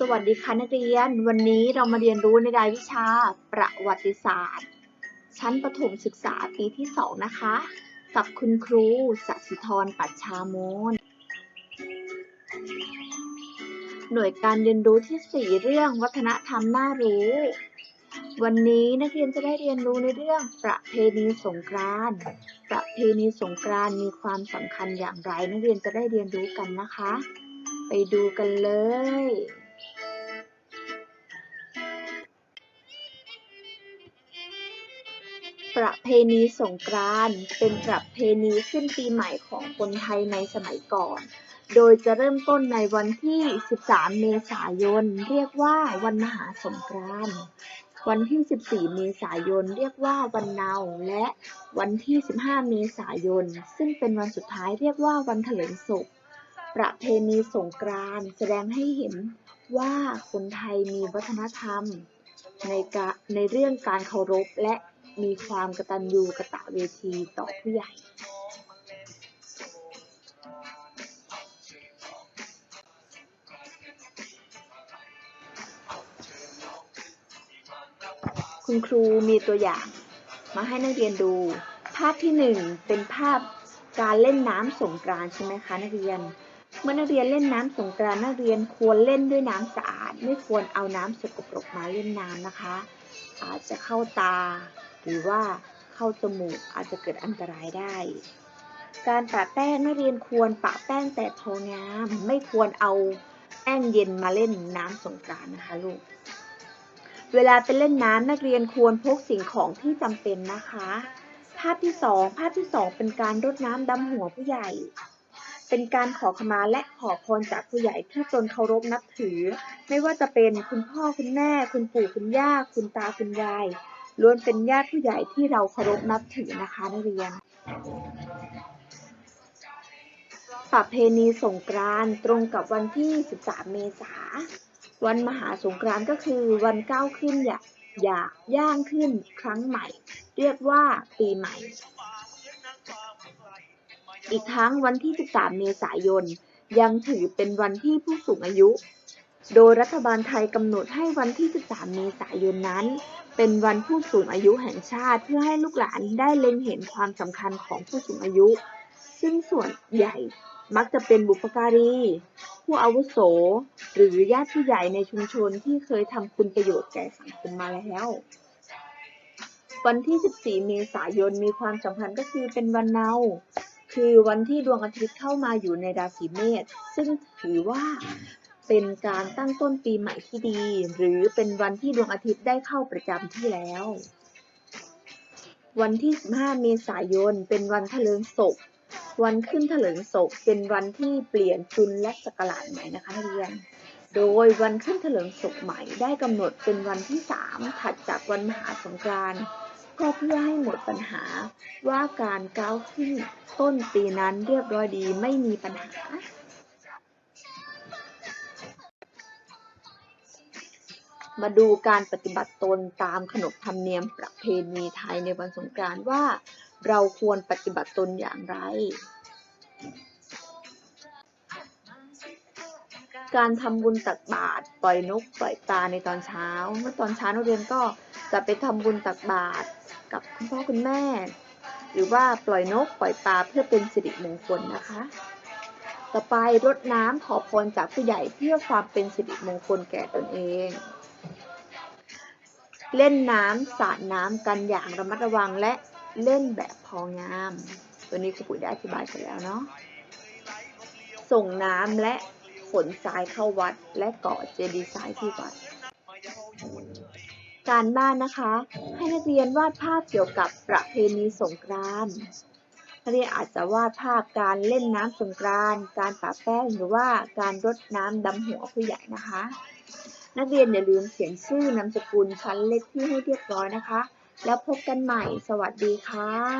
สวัสดีค่ะนักเรียน วันนี้เรามาเรียนรู้ในรายวิชาประวัติศาสตร์ ชั้นประถมศึกษาปีที่ 2 นะคะ กับคุณครูสศิธรปัชชามนหน่วยการเรียนรู้ที่ 4 เรื่องวัฒนธรรมน่ารู้ วันนี้นักเรียนจะได้เรียนรู้ในเรื่องประเพณีสงกรานต์ประเพณีสงกรานต์มีความสำคัญอย่างไร นักเรียนจะได้เรียนรู้กันนะคะ ไปดูกันเลย ประเพณีสงกรานต์เป็นประเพณีขึ้นปีใหม่ของคนไทยในสมัยก่อน โดยจะเริ่มต้นในวันที่ 13 เมษายน เรียกว่าวันมหาสงกรานต์วันที่ 14 เมษายน เรียกว่าวันเนา และวันที่ 15 เมษายน ซึ่งเป็นวันสุดท้ายเรียกว่าวันเถลิงศพ ประเพณีสงกรานต์แสดงให้เห็นว่าคนไทยมีวัฒนธรรม ในในเรื่องการเคารพและ มีความกระตัญญูกระตะเวทีต่อผู้ใหญ่คุณครูมีตัวอย่าง มาให้นักเรียนดู ภาพที่หนึ่งเป็นภาพการเล่นน้ำสงกรานใช่ไหมคะนักเรียน เมื่อนักเรียนเล่นน้ำสงกรานนักเรียนควรเล่นด้วยน้ำสะอาด ไม่ควรเอาน้ำสกปรกมาเล่นน้ำนะคะ อาจจะเข้าตา หรือว่าเข้าจมูกอาจจะเกิดอันตรายได้ การปะแป้งนักเรียนควรปะแป้งแต่พองามไม่ควรเอาแป้งเย็นมาเล่นน้ำสงกรานนะคะลูก เวลาไปเล่นน้ำนักเรียนควรพกสิ่งของที่จำเป็นนะคะ ภาพที่สองภาพที่สองเป็นการรดน้ำดำหัวผู้ใหญ่ เป็นการขอขมาและขอพรจากผู้ใหญ่ที่ตนเคารพนับถือ ไม่ว่าจะเป็นคุณพ่อคุณแม่ คุณปู่คุณย่า คุณตาคุณยาย ล้วนเป็นญาติผู้ใหญ่ที่เราเคารพนับถือนะคะนักเรียนประเพณีสงกรานต์ตรงกับวันที่ 13 เมษา วันมหาสงกรานต์ก็คือวันก้าวขึ้นอย่าอย่าย่างขึ้นครั้งใหม่ เรียกว่าปีใหม่ อีกทั้งวันที่ 13 เมษายน ยังถือเป็นวันที่ผู้สูงอายุ โดยรัฐบาลไทยกำหนดให้วันที่ 13 เมษายนนั้น เป็นวันผู้สูงอายุแห่งชาติเพื่อให้ลูกหลานได้เล็งเห็นความสำคัญของผู้สูงอายุ ซึ่งส่วนใหญ่มักจะเป็นบุพการี ผู้อาวุโส หรือญาติผู้ใหญ่ในชุมชนที่เคยทำคุณประโยชน์แก่สังคมมาแล้ว วันที่ 14 เมษายนมีความสำคัญก็คือเป็นวันเนา คือวันที่ดวงอาทิตย์เข้ามาอยู่ในราศีเมษซึ่งถือว่า เป็นการตั้งต้นปีใหม่ที่ดี หรือเป็นวันที่ดวงอาทิตย์ได้เข้าประจำที่แล้ว วันที่ 15 เมษายน เป็นวันเถลิงศพ วันขึ้นเถลิงศพ เป็นวันที่เปลี่ยนจุลและศักราชใหม่นะคะนักเรียน โดยวันขึ้นเถลิงศพใหม่ได้กำหนดเป็นวันที่ 3 ถัดจากวันมหาสงกรานต์ก็เพื่อให้หมดปัญหาว่าการก้าวขึ้นต้นปีนั้นเรียบร้อยดีไม่มีปัญหา มาดูการปฏิบัติตนตามขนบธรรมเนียมประเพณีไทยในวันสงกรานต์ว่า เราควรปฏิบัติตนอย่างไร การทำบุญตักบาตรปล่อยนกปล่อยปลาในตอนเช้า เมื่อตอนเช้านักเรียนก็จะไปทำบุญตักบาตรกับคุณพ่อคุณแม่ หรือว่าปล่อยนกปล่อยปลาเพื่อเป็นสิริมงคลนะคะ ต่อไปรดน้ำขอพรจากผู้ใหญ่เพื่อความเป็นสิริมงคลแก่ตนเอง เล่นน้ำสาดน้ำกันอย่างระมัดระวังและเล่นแบบพองาม ตัวนี้ครูปุ๋ยได้อธิบายไปแล้วเนาะส่งน้ำและขนทรายเข้าวัด และก่อเจดีย์ทรายที่วัด การบ้านนะคะ ให้นักเรียนวาดภาพเกี่ยวกับประเพณีสงกรานต์นักเรียนอาจจะวาดภาพการเล่นน้ำสงกรานต์การปะแป้งหรือว่าการรดน้ำดำหัวผู้ใหญ่นะคะ นักเรียนอย่าลืมเขียนชื่อนามสกุลชั้นเลขที่ให้เรียบร้อยนะคะ แล้วพบกันใหม่ สวัสดีค่ะ